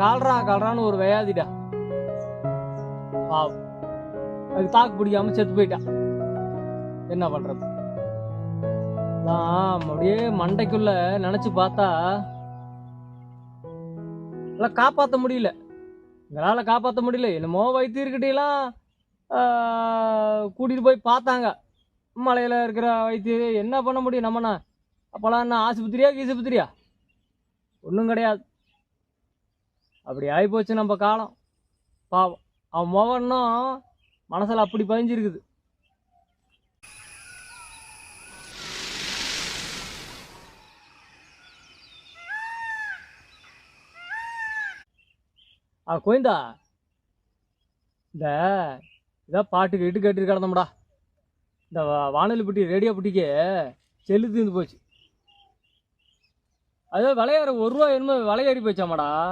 கால்ரா கால்ரான்னு ஒரு வியாதிடா. பாவம். அது தாக்கு பிடிக்காம செத்து போயிட்டான் என்ன பண்றது? நான் அப்படியே மண்டைக்குள்ள நினைச்சு பார்த்தா எல்லாம் காப்பாற்ற முடியல. எங்களால காப்பாற்ற முடியல. என்னமோ வைத்தியர்கிட்டலாம் கூட்டிட்டு போய் பார்த்தாங்க. மலையில இருக்கிற வைத்தியர் என்ன பண்ண முடியும் நம்மண்ணா அப்போல்லாம் என்ன ஆஸ்பத்திரியா கீசுபத்திரியா ஒன்றும் கிடையாது. அப்படி ஆகிப்போச்சு நம்ம காலம். பாவம். அவன் முகம்னும் மனசில் அப்படி பதிஞ்சிருக்குது. ஆ கோயந்தா இந்த இதான் பாட்டுக்கு இட்டு கட்டிட்டு கிடந்தோம்டா. இந்த வா- வானொலி பெட்டி ரேடியோ பெட்டிக்கு செல்லு தீர்ந்து போச்சு. அதே விளையாடுற ஒரு ரூபா என்னமோ விளையாடி போச்சாமாடா.